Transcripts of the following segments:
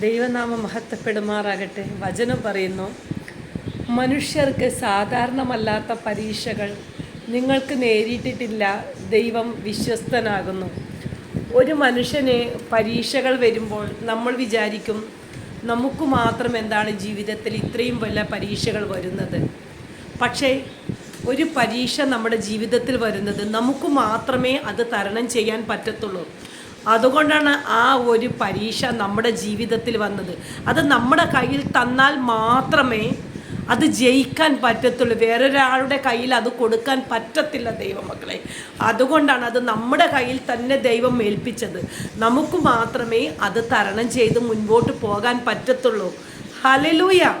ദൈവനാമം മഹത്വപ്പെടുമാറാകട്ടെ. വചനം പറയുന്നു മനുഷ്യർക്ക് സാധാരണമല്ലാത്ത പരീക്ഷകൾ നിങ്ങൾക്ക് നേരിട്ടിട്ടില്ല. ദൈവം വിശ്വസ്തനാകുന്നു. ഒരു മനുഷ്യന് പരീക്ഷകൾ വരുമ്പോൾ നമ്മൾ വിചാരിക്കും നമുക്ക് മാത്രം എന്താണ് ജീവിതത്തിൽ ഇത്രയും വല്ല പരീക്ഷകൾ വരുന്നത്? പക്ഷേ ഒരു പരീക്ഷ നമ്മുടെ ജീവിതത്തിൽ വരുന്നത് നമുക്ക് മാത്രമേ അത് തരണം ചെയ്യാൻ പറ്റത്തുള്ളൂ. അതുകൊണ്ടാണ് ആ ഒരു പരീക്ഷ നമ്മുടെ ജീവിതത്തിൽ വന്നത്. അത് നമ്മുടെ കയ്യിൽ തന്നാൽ മാത്രമേ അത് ജയിക്കാൻ പറ്റത്തുള്ളൂ. വേറൊരാളുടെ കയ്യിൽ അത് കൊടുക്കാൻ പറ്റത്തില്ല ദൈവമക്കളെ. അതുകൊണ്ടാണ് അത് നമ്മുടെ കയ്യിൽ തന്നെ ദൈവം ഏൽപ്പിച്ചത്. നമുക്ക് മാത്രമേ അത് തരണം ചെയ്ത് മുൻപോട്ട് പോകാൻ പറ്റത്തുള്ളൂ. ഹലലൂയ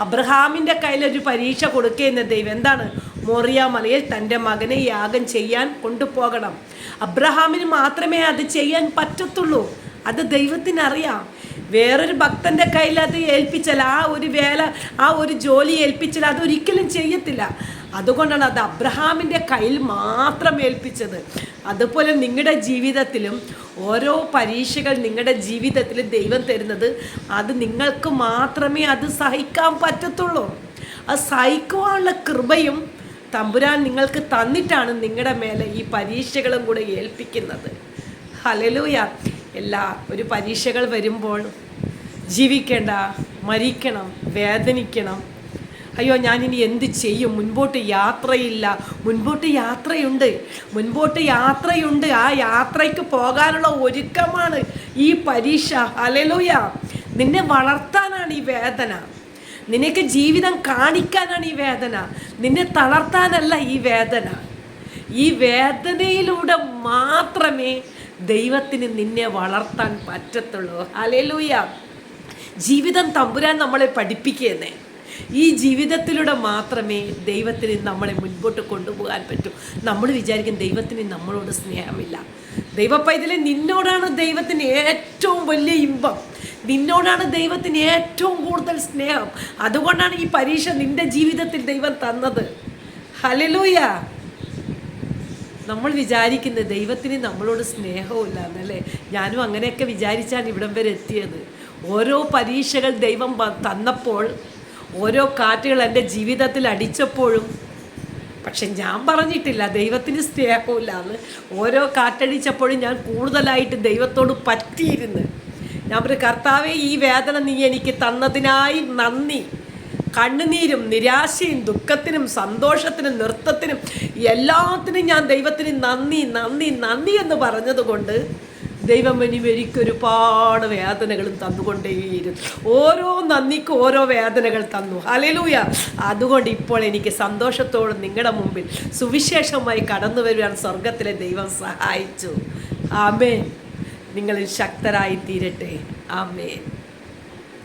അബ്രഹാമിന്റെ കയ്യിലൊരു പരീക്ഷ കൊടുക്കുന്ന ദൈവം. എന്താണ്? മോറിയ മലയിൽ തന്റെ മകനെ യാഗം ചെയ്യാൻ കൊണ്ടുപോകണം. അബ്രഹാമിന് മാത്രമേ അത് ചെയ്യാൻ പറ്റത്തുള്ളൂ. അത് ദൈവത്തിനറിയാം. വേറൊരു ഭക്തന്റെ കയ്യിൽ അത് ഏൽപ്പിച്ചാൽ ആ ഒരു വേല ആ ഒരു ജോലി ഏൽപ്പിച്ചാൽ അതൊരിക്കലും ചെയ്യത്തില്ല. അതുകൊണ്ടാണ് അത് അബ്രഹാമിന്റെ കയ്യിൽ മാത്രം ഏൽപ്പിച്ചത്. അതുപോലെ നിങ്ങളുടെ ജീവിതത്തിലും ഓരോ പരീക്ഷകൾ നിങ്ങളുടെ ജീവിതത്തിൽ ദൈവം തരുന്നത് അത് നിങ്ങൾക്ക് മാത്രമേ അത് സഹിക്കാൻ പറ്റത്തുള്ളൂ. അത് സഹിക്കുവാനുള്ള കൃപയും തമ്പുരാൻ നിങ്ങൾക്ക് തന്നിട്ടാണ് നിങ്ങളുടെ മേലെ ഈ പരീക്ഷകളും കൂടെ ഏൽപ്പിക്കുന്നത്. ഹലലൂയ എല്ലാ ഒരു പരീക്ഷകൾ വരുമ്പോൾ ജീവിക്കേണ്ട മരിക്കണം വേദനിക്കണം. അയ്യോ ഞാനിനി എന്ത് ചെയ്യും? മുൻപോട്ട് യാത്രയില്ല. മുൻപോട്ട് യാത്രയുണ്ട്. മുൻപോട്ട് യാത്രയുണ്ട്. ആ യാത്രയ്ക്ക് പോകാനുള്ള ഒരുക്കമാണ് ഈ പരീക്ഷ. ഹലലൂയ നിന്നെ വളർത്താനാണ് ഈ വേദന. നിനക്ക് ജീവിതം കാണിക്കാനാണ് ഈ വേദന. നിന്നെ തളർത്താനല്ല ഈ വേദന. ഈ വേദനയിലൂടെ മാത്രമേ ദൈവത്തിന് നിന്നെ വളർത്താൻ പറ്റത്തുള്ളൂ. അലേലൂയ ജീവിതം തമ്പുരാൻ നമ്മളെ പഠിപ്പിക്കുന്നേ ഈ ജീവിതത്തിലൂടെ മാത്രമേ ദൈവത്തിന് നമ്മളെ മുൻപോട്ട് കൊണ്ടുപോകാൻ പറ്റൂ. നമ്മൾ വിചാരിക്കും ദൈവത്തിന് നമ്മളോട് സ്നേഹമില്ല. ദൈവപ്പൈതലെ നിന്നോടാണ് ദൈവത്തിന് ഏറ്റവും വലിയ ഇമ്പം. നിന്നോടാണ് ദൈവത്തിന് ഏറ്റവും കൂടുതൽ സ്നേഹം. അതുകൊണ്ടാണ് ഈ പരീക്ഷ നിന്റെ ജീവിതത്തിൽ ദൈവം തന്നത്. ഹലലൂയ നമ്മൾ വിചാരിക്കുന്നത് ദൈവത്തിന് നമ്മളോട് സ്നേഹമില്ല എന്നല്ലേ? ഞാനും അങ്ങനെയൊക്കെ വിചാരിച്ചാണ് ഇവിടം വരെ എത്തിയത്. ഓരോ പരീക്ഷകൾ ദൈവം തന്നപ്പോൾ ഓരോ കാറ്റുകൾ എന്റെ ജീവിതത്തിൽ അടിച്ചപ്പോഴും പക്ഷെ ഞാൻ പറഞ്ഞിട്ടില്ല ദൈവത്തിന് സ്നേഹമില്ല എന്ന്. ഓരോ കാറ്റടിച്ചപ്പോഴും ഞാൻ കൂടുതലായിട്ട് ദൈവത്തോട് പറ്റിയിരുന്ന്. ഞാൻ ഒരു കർത്താവെ ഈ വേദന നീ എനിക്ക് തന്നതിനായി നന്ദി. കണ്ണുനീരും നിരാശയും ദുഃഖത്തിനും സന്തോഷത്തിനും നൃത്തത്തിനും എല്ലാത്തിനും ഞാൻ ദൈവത്തിന് നന്ദി നന്ദി നന്ദി എന്ന് പറഞ്ഞതുകൊണ്ട് ദൈവം ഇനി ഒരുപാട് വേദനകളും തന്നുകൊണ്ടേയിരുന്നു. ഓരോ നന്ദിക്ക് ഓരോ വേദനകൾ തന്നു. ഹലലൂയ അതുകൊണ്ട് ഇപ്പോൾ എനിക്ക് സന്തോഷത്തോടെ നിങ്ങളുടെ മുമ്പിൽ സുവിശേഷമായി കടന്നു വരുവാൻ സ്വർഗത്തിലെ ദൈവം സഹായിച്ചു. ആമേൻ. നിങ്ങളിൽ ശക്തരായി തീരട്ടെ ആമേൻ.